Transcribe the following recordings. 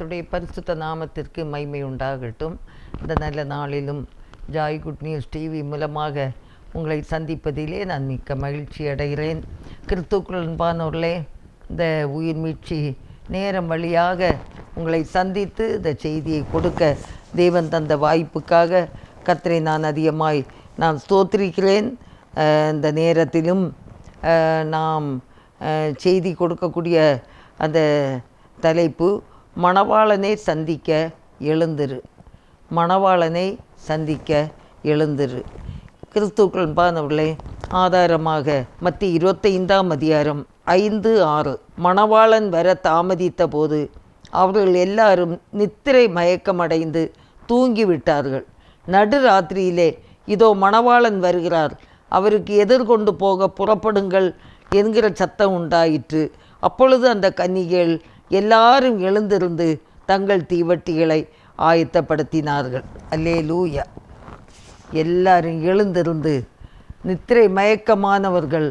கர்த்தருடைய பரிசுத்த நாமத்திற்கு மைமை உண்டாகட்டும். இந்த நல்ல நாளிலும் ஜாய் குட் நியூஸ் டிவி மூலமாக உங்களை சந்திப்பதிலே நான் மிக்க மகிழ்ச்சி அடைகிறேன். கிறிஸ்துக்குள் அன்பானவர்களே இந்த உயிர் மீட்சி நேரம் வழியாக உங்களை சந்தித்து இந்த செய்தியை கொடுக்க தேவன் தந்த வாய்ப்புக்காக கத்தரை நான் அதிகமாய் நான் ஸ்தோத்திரிக்கிறேன். இந்த நேரத்திலும் நாம் செய்தி கொடுக்கக்கூடிய அந்த தலைப்பு மணவாளனை சந்திக்க எழுந்திரு. மணவாளனை சந்திக்க எழுந்திரு. கிறிஸ்துக்கள் பானவர்களே ஆதாரமாக மத்திய இருபத்தைந்தாம் அதிகாரம் ஐந்து ஆறு. மணவாளன் வர தாமதித்த போது அவர்கள் எல்லாரும் நித்திரை மயக்கமடைந்து தூங்கிவிட்டார்கள். நடுராத்திரியிலே இதோ மணவாளன் வருகிறார். அவருக்கு எதிர்கொண்டு போக புறப்படுங்கள் என்கிற சத்தம் உண்டாயிற்று. அப்பொழுது அந்த கன்னிகள் எல்லாரும் எழுந்திருந்து தங்கள் தீவட்டிகளை ஆயத்தப்படுத்தினார்கள். அல்லே லூயா எல்லாரும் எழுந்திருந்து நித்திரை மயக்கமானவர்கள்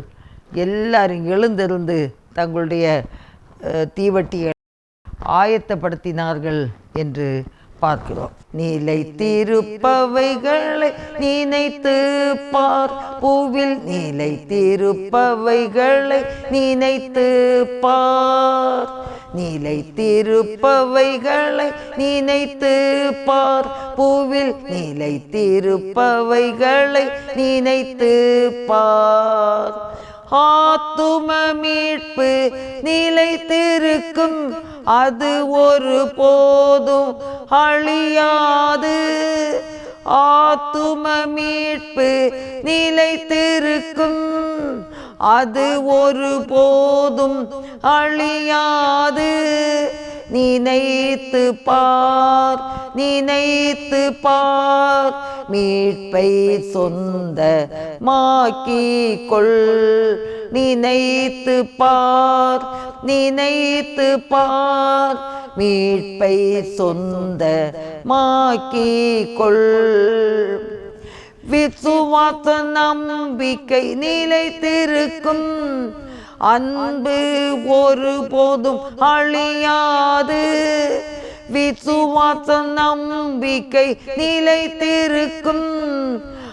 எல்லாரும் எழுந்திருந்து தங்களுடைய தீவட்டிகளை ஆயத்தப்படுத்தினார்கள் என்று பார்க்கிறோம். நிலைத்திருப்பவைகளை நினைத்து பார். பூவில் நிலைத்திருப்பவைகளை நினைத்து பார். நிலைத்திருப்பவைகளை நினைத்து பார். பூவில் நிலைத்திருப்பவைகளை நினைத்து பார். ஆத்தும மீட்பு நிலைத்திருக்கும். அது ஒரு போதும் அழியாது. ஆத்தும மீட்பு நிலைத்திருக்கும். அது ஒரு போதும் அழியாது. நினைத்து பார் நினைத்து பார். மீட்பை சொந்த மாக்கி கொள் நினைத்து பார் நினைத்து பார். மீட்பை சொந்த மாக்கி கொள் விசுவாச நம்பிக்கை நிலைத்திருக்கும் அன்பு ஒரு போதும் அழியாது. விசுவாச நம்பிக்கை நிலைத்திருக்கும்.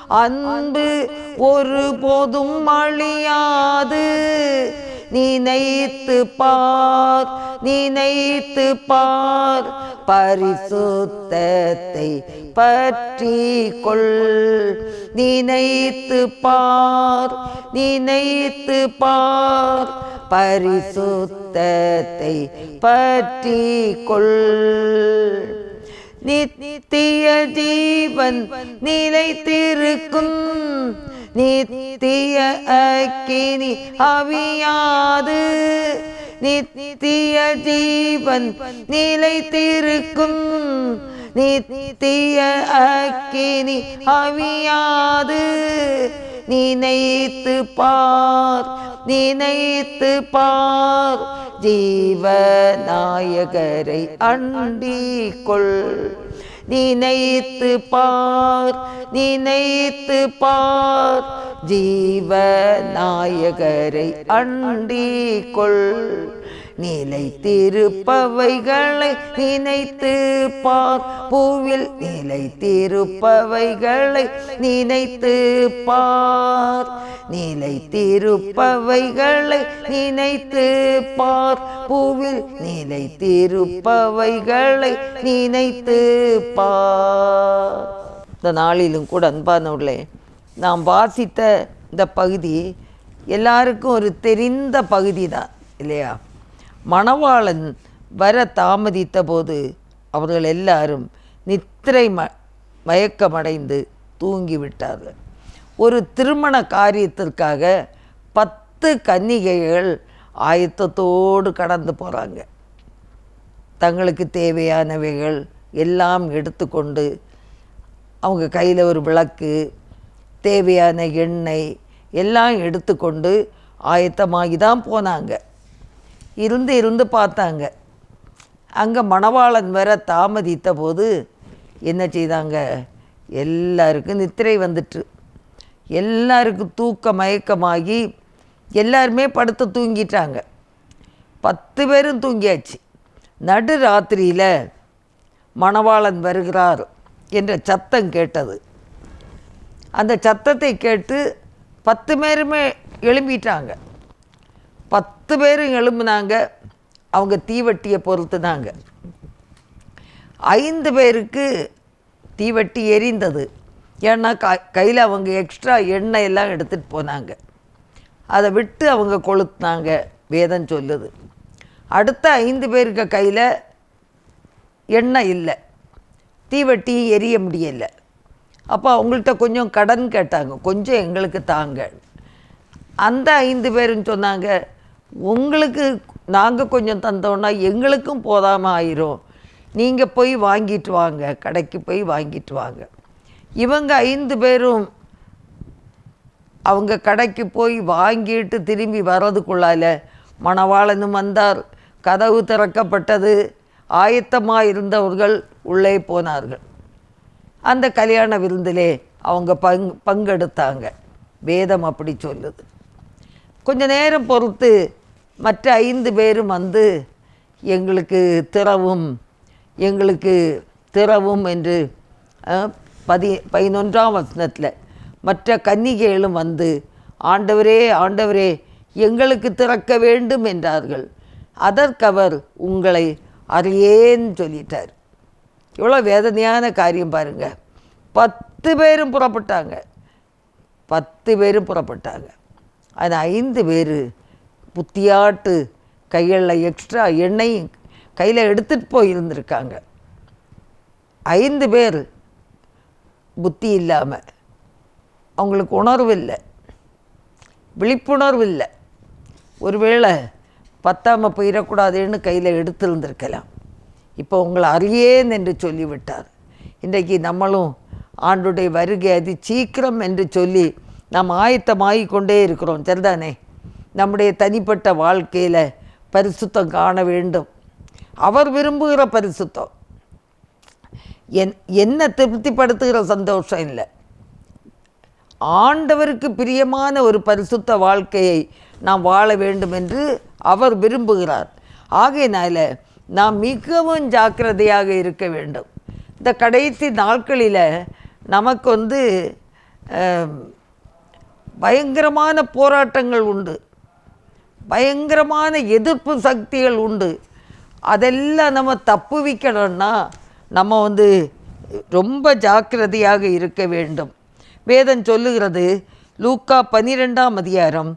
அன்பு ஒரு போதும் அழியாது. நினைத்து பார் நினைத்து பார். பரிசுத்தத்தை பற்றி கொள் நினைத்து பார் நினைத்து பார். பரிசுத்தத்தை பற்றி கொள் நித்திய ஜீவன் நிலைத்திருக்கும். நித்திய அக்கினி அவியாது. நித்திய ஜீவன் நிலைத்திருக்கும். நித்திய அக்கினி அவியாது. நினைத்து பார் நினைத்து பார். ஜீவநாயகரை அண்டிக்கொள் நினைத்து பார் நினைத்து பார். ஜீவநாயகரை அண்டிக் கொள் நிலைத்திருப்பவைகளை நினைத்து பார். பூவில் நிலைத்திருப்பவைகளை நினைத்து பார். நிலைத்திருப்பவைகளை நினைத்து பார். பூவில் நிலைத்திருப்பவைகளை நினைத்து பார். இந்த நாளிலும் கூட அன்பானவர்களே நாம் வாசித்த இந்த பகுதி எல்லாருக்கும் ஒரு தெரிந்த பகுதி தான் இல்லையா? மணவாளன் வர தாமதித்த போது அவர்கள் எல்லாரும் நித்திரை ம மயக்கமடைந்து தூங்கிவிட்டார்கள். ஒரு திருமண காரியத்திற்காக பத்து கன்னிகைகள் ஆயத்தத்தோடு கடந்து போகிறாங்க தங்களுக்கு தேவையானவைகள் எல்லாம் எடுத்துக்கொண்டு அவங்க கையில் ஒரு விளக்கு தேவையான எண்ணெய் எல்லாம் எடுத்துக்கொண்டு ஆயத்தமாகி தான் போனாங்க. இருந்து இருந்து பார்த்தாங்க. அங்கே மணவாளன் வர தாமதித்த போது என்ன செய்தாங்க? எல்லாருக்கும் நித்திரை வந்துட்டு எல்லாருக்கும் தூக்க மயக்கமாகி எல்லாருமே படுத்து தூங்கிட்டாங்க. பத்து பேரும் தூங்கியாச்சு. நடு ராத்திரியில் மணவாளன் வருகிறார் என்ற சத்தம் கேட்டது. அந்த சத்தத்தை கேட்டு பத்து பேருமே எழும்பிட்டாங்க. பத்து பேரும் எழும்புனாங்க. அவங்க தீவட்டியை பொறுத்துனாங்க. ஐந்து பேருக்கு தீவட்டி எரிந்தது. ஏன்னா க கையில் அவங்க எக்ஸ்ட்ரா எண்ணெய் எல்லாம் எடுத்துகிட்டு போனாங்க. அதை விட்டு அவங்க கொளுத்துனாங்க வேதம் சொல்லுது. அடுத்த ஐந்து பேருக்கு கையில் எண்ணெய் இல்லை. தீவட்டி எரிய முடியலை. அப்போ அவங்கள்ட்ட கொஞ்சம் கடன் கேட்டாங்க. கொஞ்சம் எங்களுக்கு தாங்க. அந்த ஐந்து பேரும் சொன்னாங்க. உங்களுக்கு நாங்கள் கொஞ்சம் தந்தோன்னா எங்களுக்கும் போதாமல் ஆயிரும். நீங்கள் போய் வாங்கிட்டு வாங்க கடைக்கு போய் வாங்கிட்டு வாங்க. இவங்க ஐந்து பேரும் அவங்க கடைக்கு போய் வாங்கிட்டு திரும்பி வர்றதுக்குள்ளால மணவாளனும் வந்தார். கதவு திறக்கப்பட்டது. ஆயத்தமாக இருந்தவர்கள் உள்ளே போனார்கள். அந்த கல்யாண விருந்திலே அவங்க பங் பங்கெடுத்தாங்க. வேதம் அப்படி சொல்லுது. கொஞ்ச நேரம் பொறுத்து மற்ற ஐந்து பேரும் வந்து எங்களுக்கு திறவும் எங்களுக்கு திறவும் என்று பதி பதினொன்றாம் வசனத்தில் மற்ற கன்னிகைகளும் வந்து ஆண்டவரே ஆண்டவரே எங்களுக்கு திறக்க வேண்டும் என்றார்கள். அதற்கவர் உங்களை அறியேன்னு சொல்லிட்டார். இவ்வளோ வேதனையான காரியம் பாருங்கள் பத்து பேரும் புறப்பட்டாங்க. பத்து பேரும் புறப்பட்டாங்க. அது ஐந்து பேர். புத்தியாட்டு கையில் எக்ஸ்ட்ரா எண்ணெய் கையில் எடுத்துகிட்டு போய் இருந்திருக்காங்க. ஐந்து பேர். புத்தி இல்லாமல் அவங்களுக்கு உணர்வு இல்லை. விழிப்புணர்வு இல்லை. ஒருவேளை பத்தாம போயிடக்கூடாதுன்னு கையில் எடுத்திருந்திருக்கலாம். இப்போ உங்களை அறியேன் என்று சொல்லிவிட்டார். இன்றைக்கு நம்மளும் ஆண்டுடைய வருகை அதி சீக்கிரம் என்று சொல்லி நாம் ஆயத்தமாகி கொண்டே இருக்கிறோம் சரிதானே? நம்முடைய தனிப்பட்ட வாழ்க்கையில் பரிசுத்தம் காண வேண்டும். அவர் விரும்புகிற பரிசுத்தம். என் என்ன திருப்திப்படுத்துகிற சந்தோஷம் இல்லை. ஆண்டவருக்கு பிரியமான ஒரு பரிசுத்த வாழ்க்கையை நாம் வாழ வேண்டும் என்று அவர் விரும்புகிறார். ஆகையினால நாம் மிகவும் ஜாக்கிரதையாக இருக்க வேண்டும். இந்த கடைசி நாட்களில் நமக்கு வந்து பயங்கரமான போராட்டங்கள் உண்டு. பயங்கரமான எதிர்ப்பு சக்திகள் உண்டு. அதெல்லாம் நம்ம தப்புவிக்கணும்னா நம்ம வந்து ரொம்ப ஜாக்கிரதையாக இருக்க வேண்டும். வேதம் சொல்லுகிறது லூக்கா பன்னிரெண்டாம் அதிகாரம்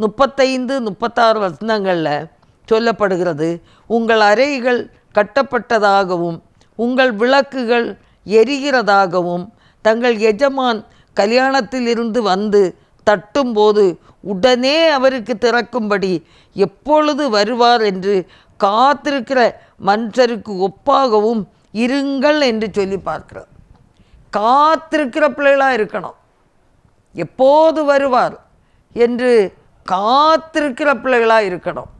முப்பத்தைந்து முப்பத்தாறு வசனங்களில் சொல்லப்படுகிறது உங்கள் அறைகள் கட்டப்பட்டதாகவும் உங்கள் விளக்குகள் எரிகிறதாகவும் தங்கள் எஜமான் கல்யாணத்திலிருந்து வந்து தட்டும்போது உடனே அவருக்கு திறக்கும்படி எப்பொழுது வருவார் என்று காத்திருக்கிற மனுஷருக்கு ஒப்பாகவும் இருங்கள் என்று சொல்லி பார்க்கிறார். காத்திருக்கிற பிள்ளைகளாக இருக்கணும். எப்போது வருவார் என்று காத்திருக்கிற பிள்ளைகளாக இருக்கணும்.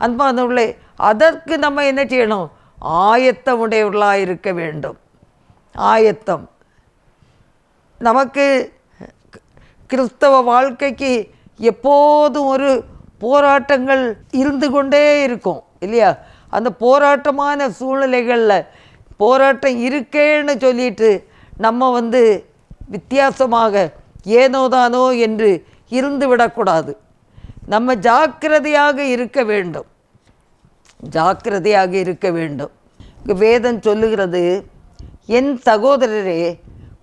அன்பானவர்களே அதற்கு நம்ம என்ன செய்யணும்? ஆயத்தமுடையவர்களாக இருக்க வேண்டும். ஆயத்தம். நமக்கு கிறிஸ்தவ வாழ்க்கைக்கு எப்போதும் ஒரு போராட்டங்கள் இருந்து கொண்டே இருக்கும் இல்லையா? அந்த போராட்டமான சூழ்நிலைகளில் போராட்டம் இருக்கேன்னு சொல்லிட்டு நம்ம வந்து வித்தியாசமாக ஏனோதானோ என்று இருந்து விடக்கூடாது. நம்ம ஜாக்கிரதையாக இருக்க வேண்டும். ஜாக்கிரதையாக இருக்க வேண்டும். வேதம் சொல்லுகிறது என் சகோதரரே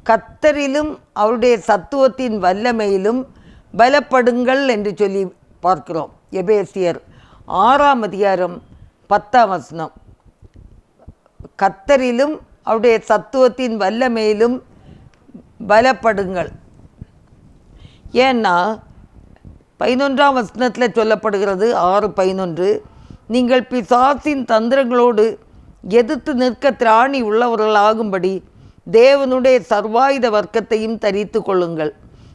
கத்தரிலும் அவருடைய சத்துவத்தின் வல்லமையிலும் பலப்படுங்கள் என்று சொல்லி பார்க்கிறோம். எபேசியர் ஆறாம் அதிகாரம் பத்தாம் வசனம். கத்தரிலும் அவருடைய சத்துவத்தின் வல்லமையிலும் பலப்படுங்கள். ஏன்னா பதினொன்றாம் வசனத்தில் சொல்லப்படுகிறது ஆறு பதினொன்று நீங்கள் பிசாசின் தந்திரங்களோடு எதிர்த்து நிற்க திராணி உள்ளவர்களாகும்படி தேவனுடைய சர்வாயுத வர்க்கத்தையும் தரித்து கொள்ளுங்கள்.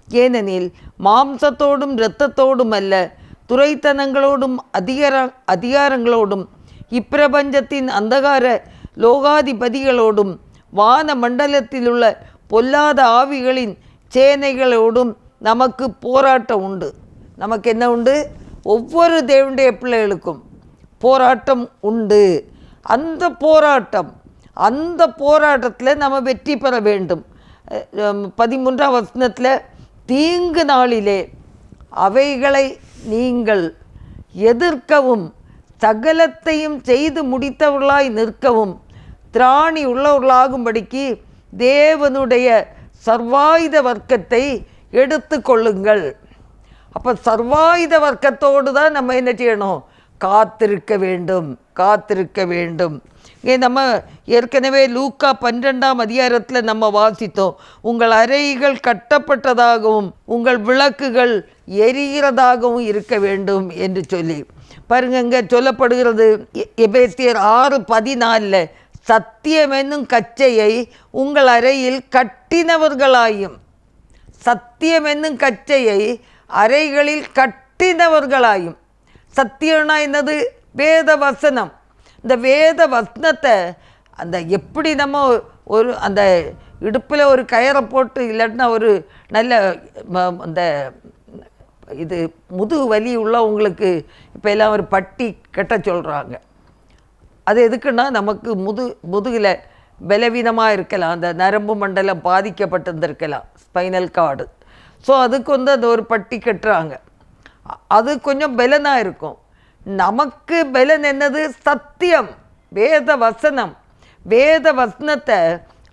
ஏனெனில் மாம்சத்தோடும் இரத்தத்தோடும் அல்ல துறைத்தனங்களோடும் அதிகார அதிகாரங்களோடும் இப்பிரபஞ்சத்தின் அந்தகார லோகாதிபதிகளோடும் வான மண்டலத்திலுள்ள பொல்லாத ஆவிகளின் சேனைகளோடும் நமக்கு போராட்டம் உண்டு. நமக்கு என்ன உண்டு? ஒவ்வொரு தேவனுடைய பிள்ளைகளுக்கும் போராட்டம் உண்டு. அந்த போராட்டம் அந்த போராட்டத்தில் நம்ம வெற்றி பெற வேண்டும். பதிமூன்றாம் வசனத்தில் தீங்கு நாளிலே அவைகளை நீங்கள் எதிர்க்கவும் சகலத்தையும் செய்து முடித்தவர்களாய் நிற்கவும் திராணி உள்ளவர்களாகும்படிக்கு தேவனுடைய சர்வாயுத வர்க்கத்தை எடுத்து கொள்ளுங்கள். அப்போ சர்வாயுத வர்க்கத்தோடு தான் நம்ம என்ன செய்யணும்? காத்திருக்க வேண்டும் காத்திருக்க வேண்டும். இங்கே நம்ம ஏற்கனவே லூக்கா பன்னிரெண்டாம் அதிகாரத்தில் நம்ம வாசித்தோம். உங்கள் அறைகள் கட்டப்பட்டதாகவும் உங்கள் விளக்குகள் எரிகிறதாகவும் இருக்க வேண்டும் என்று சொல்லி. பாருங்க இங்கே சொல்லப்படுகிறது எபேசியர் ஆறு பதினாலில் சத்தியம் என்னும் கச்சையை உங்கள் அறையில் கட்டினவர்களாயும் சத்தியம் என்னும் கச்சையை அறைகளில் கட்டினவர்களாயும் சத்தியம்னா என்னது? வேத வசனம் இந்த வேத வசனத்தை அந்த எப்படி நம்ம ஒரு அந்த இடுப்பில் ஒரு கயரை போட்டு இல்லைன்னா ஒரு நல்ல ம- அந்த இது முதுகு வலி உள்ளவங்களுக்கு இப்போ எல்லாம் ஒரு பட்டி கட்ட சொல்கிறாங்க அது எதுக்குன்னா நமக்கு முது முதுகில் பலவீனமாக இருக்கலாம். அந்த நரம்பு மண்டலம் பாதிக்கப்பட்டிருந்திருக்கலாம் ஸ்பைனல் கார்டு. ஸோ அதுக்கு வந்து அந்த ஒரு பட்டி கட்டுறாங்க. அது கொஞ்சம் பலனாக இருக்கும். நமக்கு பலன் என்னது? சத்தியம். வேத வசனம் வேத வசனத்தை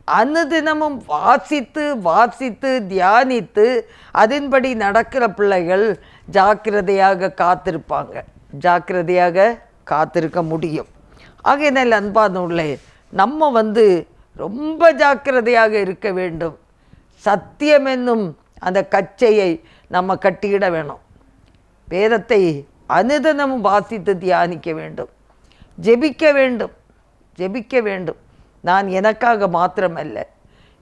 அனுதினமும் வாசித்து வாசித்து தியானித்து அதன்படி நடக்கிற பிள்ளைகள் ஜாக்கிரதையாக காத்திருப்பாங்க. ஜாக்கிரதையாக காத்திருக்க முடியும். ஆகையினால் அன்பானவர்களே நம்ம வந்து ரொம்ப ஜாக்கிரதையாக இருக்க வேண்டும். சத்தியம் என்னும் அந்த கச்சையை நம்ம கட்டியிட வேணும். வேதத்தை அனுதனமும் வாசித்து தியானிக்க வேண்டும் ஜெபிக்க வேண்டும் ஜெபிக்க வேண்டும் நான் எனக்காக மாத்திரமல்ல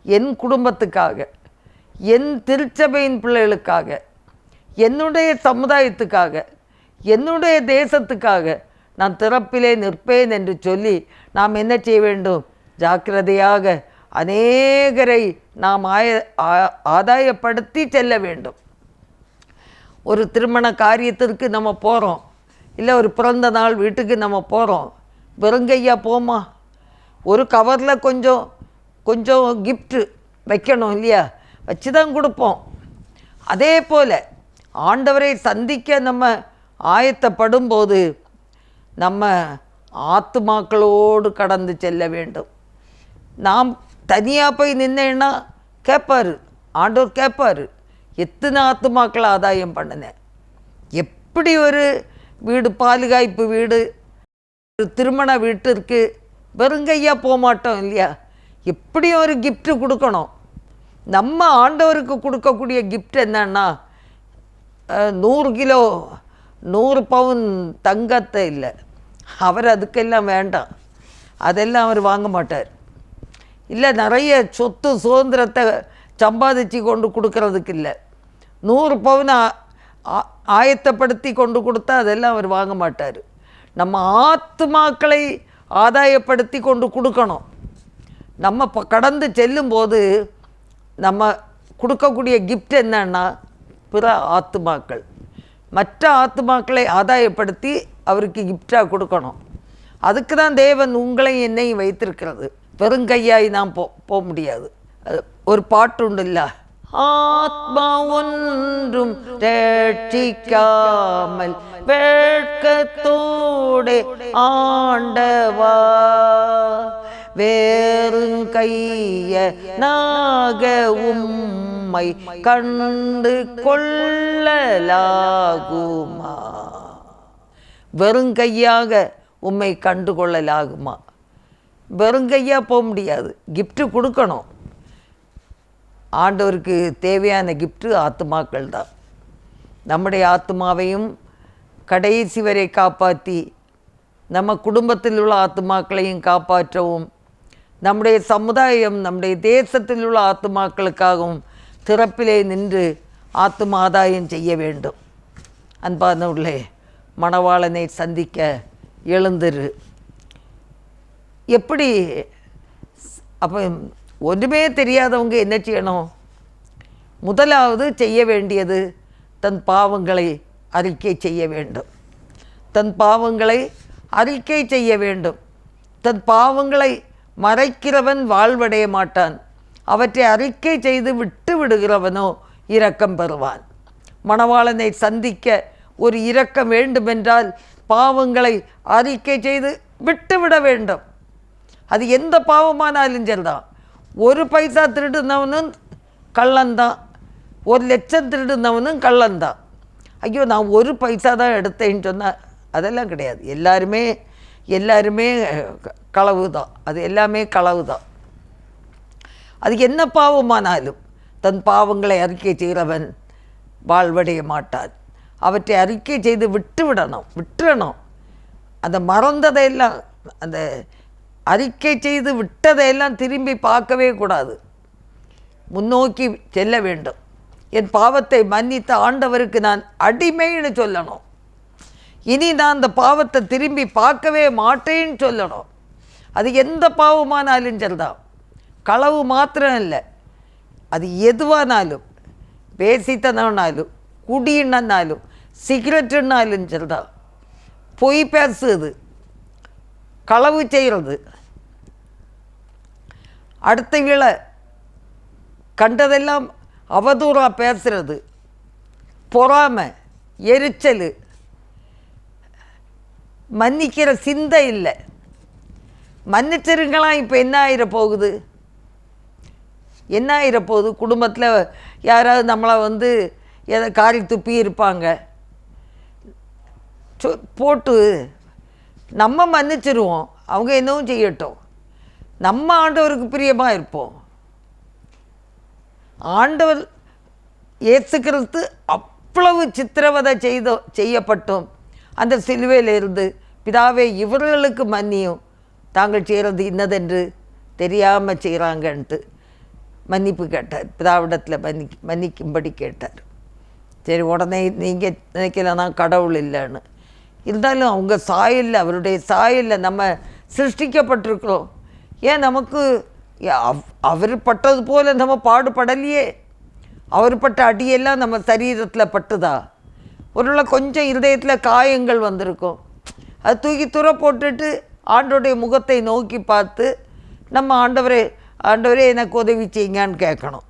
என் குடும்பத்துக்காக என் திருச்சபையின் பிள்ளைகளுக்காக என்னுடைய சமுதாயத்துக்காக என்னுடைய தேசத்துக்காக நான் திறப்பிலே நிற்பேன் என்று சொல்லி நாம் என்ன செய்ய வேண்டும் ஜாக்கிரதையாக அநேகரை நாம் ஆய ஆ- ஆதாயப்படுத்தி செல்ல வேண்டும் ஒரு திருமண காரியத்திற்கு நம்ம போகிறோம் இல்லை ஒரு பிறந்த நாள் வீட்டுக்கு நம்ம போகிறோம் வெறுங்கையா போமா? ஒரு கவரில் கொஞ்சம் கொஞ்சம் கிஃப்ட்டு வைக்கணும் இல்லையா? வச்சு தான் கொடுப்போம். அதே போல் ஆண்டவரை சந்திக்க நம்ம ஆயத்தப்படும்போது நம்ம ஆத்துமாக்களோடு கடந்து செல்ல வேண்டும். நாம் தனியாக போய் நின்னேன்னா கேட்பார் ஆண்டவர் கேட்பார் எத்தனை ஆத்துமாக்களை ஆதாயம் பண்ணினேன்? எப்படி ஒரு வீடு பாதுகாப்பு வீடு ஒரு திருமண வீட்டிற்கு வெறுங்கையாக போக மாட்டோம் இல்லையா? எப்படியும் ஒரு கிஃப்ட்டு கொடுக்கணும்? நம்ம ஆண்டவருக்கு கொடுக்கக்கூடிய கிஃப்ட் என்னன்னா நூறு கிலோ நூறு பவுன் தங்கத்தை இல்லை. அவர் அதுக்கெல்லாம் வேண்டாம். அதெல்லாம் அவர் வாங்க மாட்டார். இல்லை நிறைய சொத்து சுதந்திரத்தை சம்பாதிச்சு கொண்டு கொடுக்கறதுக்கு இல்லை. நூறு பவுன் ஆ- ஆயத்தப்படுத்தி கொண்டு கொடுத்தா அதெல்லாம் அவர் வாங்க மாட்டார். நம்ம ஆத்துமாக்களை ஆதாயப்படுத்தி கொண்டு கொடுக்கணும். நம்ம இப்போ கடந்து செல்லும்போது நம்ம கொடுக்கக்கூடிய கிஃப்ட் என்னன்னா பிற ஆத்துமாக்கள். மற்ற ஆத்துமாக்களை ஆதாயப்படுத்தி அவருக்கு கிஃப்டாக கொடுக்கணும். அதுக்கு தான் தேவன் உங்களையும் என்னையும் வைத்திருக்கிறது. வெறுங்கையாய் நாம் போ போக முடியாது. அது ஒரு பாட்டு உண்டு இல்லை ஆத்மா ஒன்றும் ரட்சிக்காமல் வேட்கத்தோடே ஆண்டவா. வேறும் கைய நாக உம்மை கண்டு கொள்ளலாகுமா? வெறுங்கையாக உம்மை கண்டு கொள்ளலாகுமா? வெறுங்கையாக போக முடியாது. கிஃப்ட்டு கொடுக்கணும். ஆண்டவருக்கு தேவையான கிஃப்ட்டு ஆத்மாக்கள் தான் நம்முடைய ஆத்மாவையும் கடைசி வரை காப்பாற்றி நம்ம குடும்பத்தில் உள்ள ஆத்துமாக்களையும் காப்பாற்றவும் நம்முடைய சமுதாயம் நம்முடைய தேசத்தில் உள்ள ஆத்துமாக்களுக்காகவும் திறப்பிலே நின்று ஆத்மாதாயம் செய்ய வேண்டும். அன்பான உள்ளே மணவாளனை சந்திக்க எழுந்திரு. எப்படி அப்போ ஒன்றுமே தெரியாதவங்க என்ன செய்யணும்? முதலாவது செய்ய வேண்டியது தன் பாவங்களை அறிக்கை செய்ய வேண்டும். தன் பாவங்களை அறிக்கை செய்ய வேண்டும். தன் பாவங்களை மறைக்கிறவன் வாழ்வடைய மாட்டான். அவற்றை அறிக்கை செய்து விட்டு விடுகிறவனோ இரக்கம் பெறுவான். மணவாளனை சந்திக்க ஒரு இரக்கம் வேண்டுமென்றால் பாவங்களை அறிக்கை செய்து விட்டுவிட வேண்டும். அது எந்த பாவமானாலும் சரிதான். ஒரு பைசா திருடுனவனும் கள்ளந்தான். ஒரு லட்சம் திருடுனவனும் கள்ளந்தான். ஐயோ நான் ஒரு பைசா தான் எடுத்தேன்னு சொன்னால் அதெல்லாம் கிடையாது. எல்லாருமே எல்லாருமே களவு தான் அது எல்லாமே களவு தான் அது என்ன பாவமானாலும் தன் பாவங்களை அறிக்கை செய்கிறவன் வாழ்வடைய மாட்டான். அவற்றை அறிக்கை செய்து விட்டு விடணும் விட்டுறணும். அந்த மறந்ததையெல்லாம் அந்த அறிக்கை செய்து விட்டதையெல்லாம் திரும்பி பார்க்கவே கூடாது. முன்னோக்கி செல்ல வேண்டும். என் பாவத்தை மன்னித்த ஆண்டவருக்கு நான் அடிமைன்னு சொல்லணும். இனி நான் அந்த பாவத்தை திரும்பி பார்க்கவே மாட்டேன்னு சொல்லணும். அது எந்த பாவமானாலும் சரிதான். களவு மாத்திரம் இல்லை அது எதுவானாலும் பேசித்தனாலும் குடியினாலும் சிகரெட்டுனாலும் சரிதான். பொய் பேசுது. களவு செய்கிறது. அடுத்த கண்டதெல்லாம் அவதூறாக பேசுகிறது பொறாமை எரிச்சல் மன்னிக்கிற சிந்தை இல்லை. மன்னிச்சிருங்களாம் இப்போ என்ன ஆகிற போகுது? என்ன ஆகிற போகுது? குடும்பத்தில் யாராவது நம்மளை வந்து எதை காரி துப்பி இருப்பாங்க. சொ- போட்டு நம்ம மன்னிச்சிருவோம். அவங்க என்னவும் செய்யட்டும். நம்ம ஆண்டவருக்கு பிரியமாக இருப்போம். ஆண்டவர் இயேசு கிறிஸ்து அவ்வளவு சித்திரவதை செய்த செய்யப்பட்டும். அந்த சிலுவையிலிருந்து பிதாவே இவர்களுக்கு மன்னியும். தாங்கள் செய்கிறது இன்னதென்று தெரியாமல் செய்கிறாங்கன்ட்டு மன்னிப்பு கேட்டார். பிதாவிடத்தில் மன்னி மன்னிக்கும்படி கேட்டார். சரி உடனே நீங்கள் நினைக்கலன்னா கடவுள் இல்லைன்னு. இருந்தாலும் அவங்க சாயலில் அவருடைய சாயலில் நம்ம சிருஷ்டிக்கப்பட்டிருக்கிறோம். ஏன் நமக்கு அவ்- அவர் பட்டது போல நம்ம பாடுபடலையே. அவர் பட்ட அடியெல்லாம் நம்ம சரீரத்தில் பட்டுதா? ஒருவேளை கொஞ்சம் இருதயத்தில் காயங்கள் வந்திருக்கும். அது தூக்கி துற போட்டுட்டு ஆண்டோடைய முகத்தை நோக்கி பார்த்து நம்ம ஆண்டவரே ஆண்டவரே எனக்கு உதவி செய்யுங்கன்னு கேட்கணும்.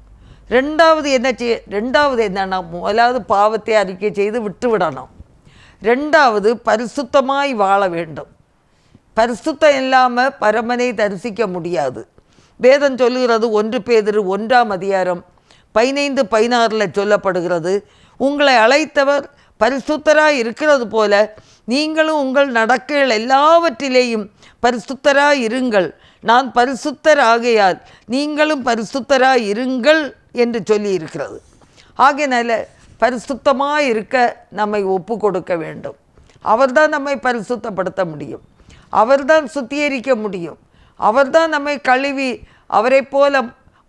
ரெண்டாவது என்ன செய்ய ரெண்டாவது என்னன்னா முதலாவது பாவத்தை அறிக்கை செய்து விட்டு விடணும் ரெண்டாவது பரிசுத்தமாய் வாழ வேண்டும். பரிசுத்தம் இல்லாமல் பரமனை தரிசிக்க முடியாது. வேதம் சொல்லுகிறது ஒன்று பேதிரு ஒன்றாம் அதிகாரம் பதினைந்து பதினாறில் சொல்லப்படுகிறது உங்களை அழைத்தவர் பரிசுத்தராக இருக்கிறது போல நீங்களும் உங்கள் நடக்கைகள் எல்லாவற்றிலேயும் பரிசுத்தராக இருங்கள். நான் பரிசுத்தர் ஆகையால் நீங்களும் பரிசுத்தராக இருங்கள் என்று சொல்லி இருக்கிறது ஆகையினால பரிசுத்தமாக இருக்க நம்மை ஒப்பு கொடுக்க வேண்டும். அவர்தான் நம்மை பரிசுத்தப்படுத்த முடியும். அவர்தான் சுத்திகரிக்க முடியும். அவர்தான் நம்மை கழுவி அவரை போல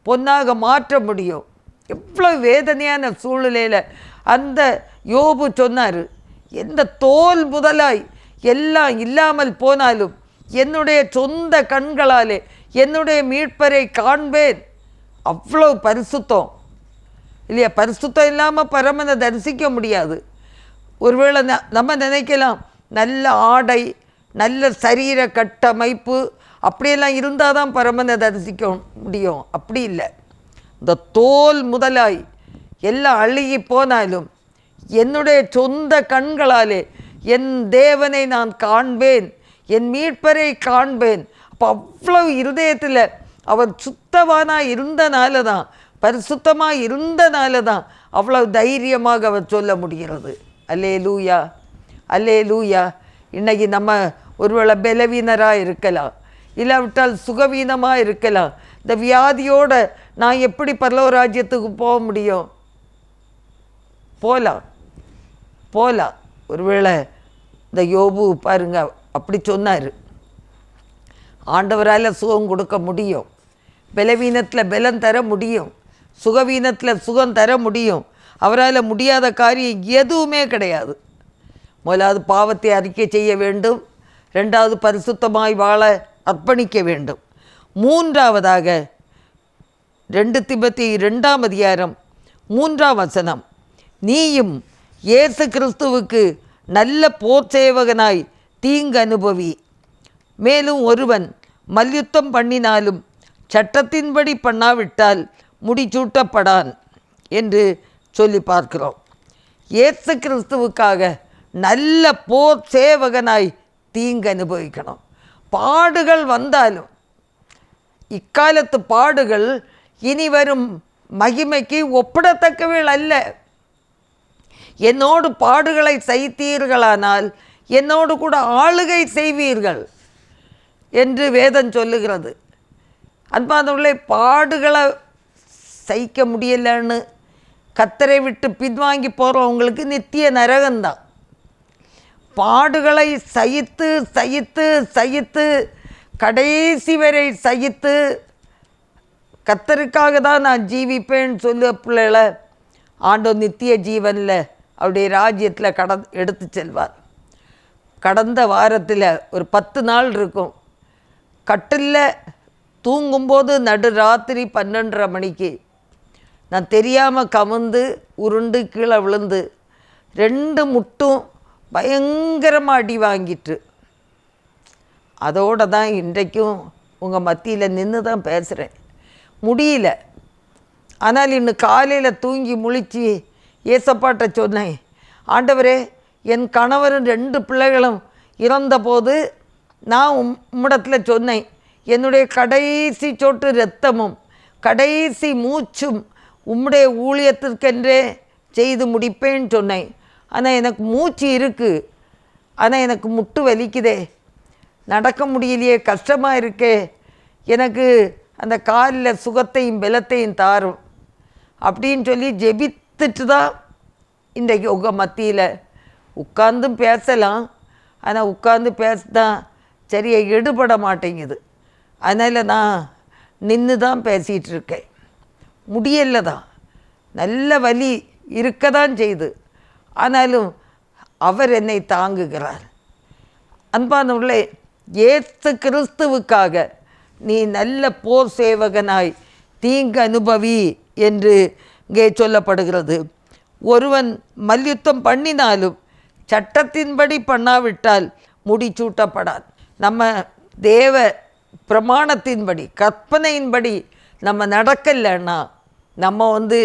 பொன்னாக மாற்ற முடியும். எவ்வளோ வேதனையான சூழ்நிலையில் அந்த யோபு சொன்னார். எந்த தோல் முதலாய் எல்லாம் இல்லாமல் போனாலும் என்னுடைய சொந்த கண்களாலே என்னுடைய மீட்பரை காண்பேன். அவ்வளோ பரிசுத்தம். இல்லையா? பரிசுத்தம் இல்லாமல் பரமனை தரிசிக்க முடியாது. ஒருவேளை ந- நம்ம நினைக்கலாம் நல்ல ஆடை நல்ல சரீர கட்டமைப்பு அப்படியெல்லாம் இருந்தால் தான் பரமனை தரிசிக்க முடியும். அப்படி இல்லை. இந்த தோல் முதலாய் எல்லாம் அழுகி போனாலும் என்னுடைய சொந்த கண்களாலே என் தேவனை நான் காண்பேன் என் மீட்பரை காண்பேன். அப்போ அவ்வளவு இருதயத்தில் அவர் சுத்தவானாக இருந்தனால தான் பரிசுத்தமாக இருந்தனால தான் அவ்வளவு தைரியமாக அவர் சொல்ல முடிகிறது. அல்லே லூயா அல்லே லூயா இன்றைக்கி நம்ம ஒருவேளை பலவீனராக இருக்கலாம் இல்லாவிட்டால் சுகவீனமாக இருக்கலாம் இந்த வியாதியோட நான் எப்படி பரலோராஜ்யத்துக்கு போக முடியும்? போகலாம் போகலாம் ஒருவேளை இந்த யோபு பாருங்க அப்படி சொன்னார். ஆண்டவரால் சுகம் கொடுக்க முடியும். பலவீனத்தில் பலம் தர முடியும். சுகவீனத்தில் சுகம் தர முடியும். அவரால் முடியாத காரியம் எதுவுமே கிடையாது. முதலாவது பாவத்தை அறிக்கை செய்ய வேண்டும். ரெண்டாவது பரிசுத்தமாய் வாழ அர்ப்பணிக்க வேண்டும். மூன்றாவதாக ரெண்டு திபத்தி ரெண்டாம் அதிகாரம் மூன்றாம் வசனம். நீயும் இயேசு கிறிஸ்துவுக்கு நல்ல போர் சேவகனாய் தீங்கு அனுபவி. மேலும் ஒருவன் மல்யுத்தம் பண்ணினாலும் சட்டத்தின்படி பண்ணாவிட்டால் முடிச்சூட்டப்படான் என்று சொல்லி பார்க்கிறோம். இயேசு கிறிஸ்துவுக்காக நல்ல போர் சேவகனாய் தீங்கு அனுபவிக்கணும் பாடுகள் வந்தாலும் இக்காலத்து பாடுகள் இனி வரும் மகிமைக்கு ஒப்பிடத்தக்கவள் அல்ல என்னோடு பாடுகளை சைத்தீர்களானால் என்னோடு கூட ஆளுகை செய்வீர்கள் என்று வேதம் சொல்லுகிறது அன்பானவர்களே பாடுகளை சகிக்க முடியலன்னு கத்தரை விட்டு பின்வாங்கி போகிறவங்களுக்கு நித்திய நரகம்தான் பாடுகளை சகித்து சகித்து சகித்து கடைசி வரை சகித்து கத்தருக்காக தான் நான் ஜீவிப்பேன்னு சொல்லுவ பிள்ளைகளை. ஆண்டோ நித்திய ஜீவனில் அவருடைய ராஜ்யத்தில் கட எடுத்து செல்வார். கடந்த வாரத்தில் ஒரு பத்து நாள் இருக்கும். கட்டிலில் தூங்கும்போது நடு ராத்திரி பன்னெண்டரை மணிக்கு. நான் தெரியாமல் கவுந்து உருண்டு கீழே விழுந்து ரெண்டு முட்டும் பயங்கரமாக அடி வாங்கிட்டு. அதோடு தான் இன்றைக்கும் உங்கள் மத்தியில் நின்று தான் பேசுகிறேன் முடியல. ஆனால் இன்னும் காலையில் தூங்கி முழிச்சு ஏசப்பாட்ட சொன்னேன். ஆண்டவரே என் கணவரும் ரெண்டு பிள்ளைகளும் இறந்தபோது நான் உம் உம்மிடத்தில் சொன்னேன். என்னுடைய கடைசி சொட்டு இரத்தமும் கடைசி மூச்சும் உம்முடைய ஊழியத்திற்கென்றே செய்து முடிப்பேன்னு சொன்னேன். ஆனால் எனக்கு மூச்சு இருக்குது ஆனால் எனக்கு முட்டு வலிக்குதே. நடக்க முடியலையே கஷ்டமாக இருக்கே. எனக்கு அந்த காலில் சுகத்தையும் பலத்தையும் தாரும். அப்படின்னு சொல்லி ஜெபித்துட்டு தான் இந்த யோக மத்தியில் உட்கார்ந்தும் பேசலாம். ஆனால் உட்கார்ந்து பேசதான் சரியாக எடுபட மாட்டேங்குது. அதனால் நான் நின்று தான் பேசிகிட்டு இருக்கேன். முடியல தான் நல்ல வலி இருக்க தான் செய்யுது ஆனாலும் அவர் என்னை தாங்குகிறார். அன்பானவர்களே ஏத்து கிறிஸ்துவுக்காக நீ நல்ல போர் சேவகனாய் தீங்கு அனுபவி என்று இங்கே சொல்லப்படுகிறது. ஒருவன் மல்யுத்தம் பண்ணினாலும் சட்டத்தின்படி பண்ணாவிட்டால் முடிச்சூட்டப்படாது நம்ம தேவ பிரமாணத்தின்படி கற்பனையின்படி நம்ம நடக்கலைன்னா நம்ம வந்து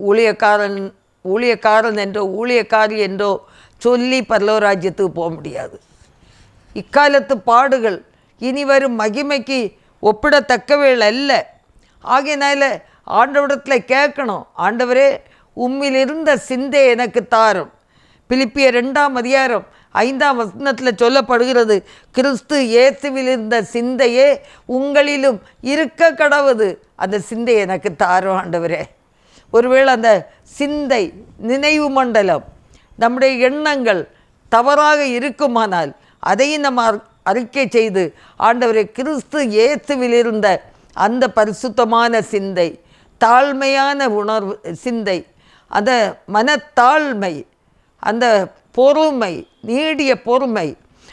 ஊழியக்காரன் ஊழியக்காரன் என்றோ ஊழியக்காரி என்றோ சொல்லி பரலோராஜ்யத்துக்கு போக முடியாது. இக்காலத்து பாடுகள் இனி வரும் மகிமைக்கு ஒப்பிடத்தக்கவைகள் அல்ல. ஆகையினால ஆண்டவரிடத்தில் கேட்கணும். ஆண்டவரே உம்மிலிருந்த சிந்தை எனக்கு தாரும். பிலிப்பிய ரெண்டாம் அதிகாரம் ஐந்தாம் வசனத்தில் சொல்லப்படுகிறது கிறிஸ்து இயேசுவில் இருந்த சிந்தையே உங்களிலும் இருக்க கடவுது. அந்த சிந்தை எனக்கு தாரும் ஆண்டவரே. ஒருவேளை அந்த சிந்தை நினைவு மண்டலம் நம்முடைய எண்ணங்கள் தவறாக இருக்குமானால் அதையும் நம்ம அறிக்கை செய்து ஆண்டவரை கிறிஸ்து இயேசுவில் இருந்த அந்த பரிசுத்தமான சிந்தை தாழ்மையான உணர்வு சிந்தை அந்த மனத்தாழ்மை அந்த பொறுமை நீடிய பொறுமை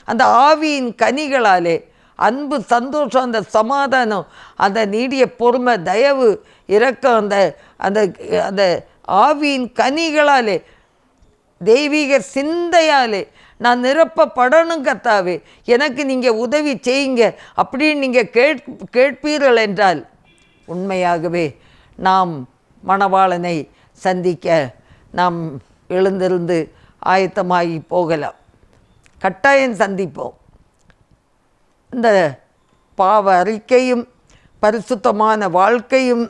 அந்த ஆவியின் கனிகளாலே அன்பு சந்தோஷம் அந்த சமாதானம் அந்த நீடிய பொறுமை தயவு இரக்கம் அந்த அந்த அந்த ஆவியின் கனிகளாலே தெய்வீக சிந்தையாலே நான் நிரப்பப்படணும் கத்தாவே எனக்கு நீங்கள் உதவி செய்யுங்க அப்படின்னு நீங்கள் கேட் கேட்பீர்கள் என்றால் உண்மையாகவே நாம் மணவாளனை சந்திக்க நாம் எழுந்திருந்து ஆயத்தமாகி போகலாம். கட்டாயம் சந்திப்போம். இந்த பாவ அறிக்கையும் பரிசுத்தமான வாழ்க்கையும்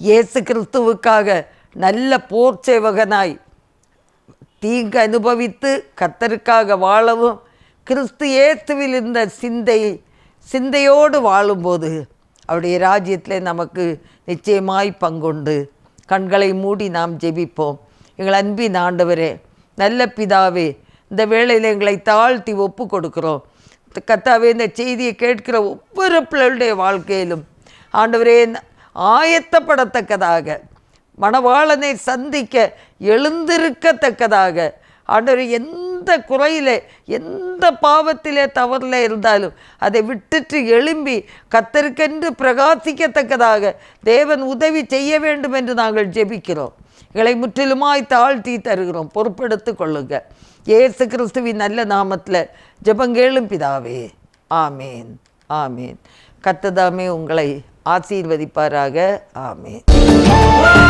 இயேசு கிறிஸ்துவுக்காக நல்ல போர் சேவகனாய் தீங்கு அனுபவித்து கத்தருக்காக வாழவும் கிறிஸ்து இயேசுவில் இருந்த சிந்தை சிந்தையோடு வாழும்போது அவருடைய ராஜ்யத்தில் நமக்கு நிச்சயமாய் பங்குண்டு. கண்களை மூடி நாம் ஜெபிப்போம். எங்கள் அன்பின் ஆண்டவரே நல்ல பிதாவே இந்த வேளையில் எங்களை தாழ்த்தி ஒப்பு கொடுக்குறோம் கத்தாவே இந்த செய்தியை கேட்கிற ஒவ்வொரு பிள்ளைகளுடைய வாழ்க்கையிலும் ஆண்டவரே ஆயத்தப்படத்தக்கதாக மணவாளனை சந்திக்க எழுந்திருக்கத்தக்கதாக ஆண்டவர் எந்த குறையிலே எந்த பாவத்திலே தவறில் இருந்தாலும் அதை விட்டுட்டு எழும்பி கத்தருக்கென்று பிரகாசிக்கத்தக்கதாக தேவன் உதவி செய்ய வேண்டும் என்று நாங்கள் ஜெபிக்கிறோம். எங்களை முற்றிலுமாய் தாழ்த்தி தருகிறோம். பொறுப்பெடுத்து கொள்ளுங்க. இயேசு கிறிஸ்துவின் நல்ல நாமத்தில் ஜபங்கேளும் பிதாவே. ஆமேன். ஆமீன். கத்ததாமே உங்களை ஆசீர்வதிப்பாராக. ஆமீன்.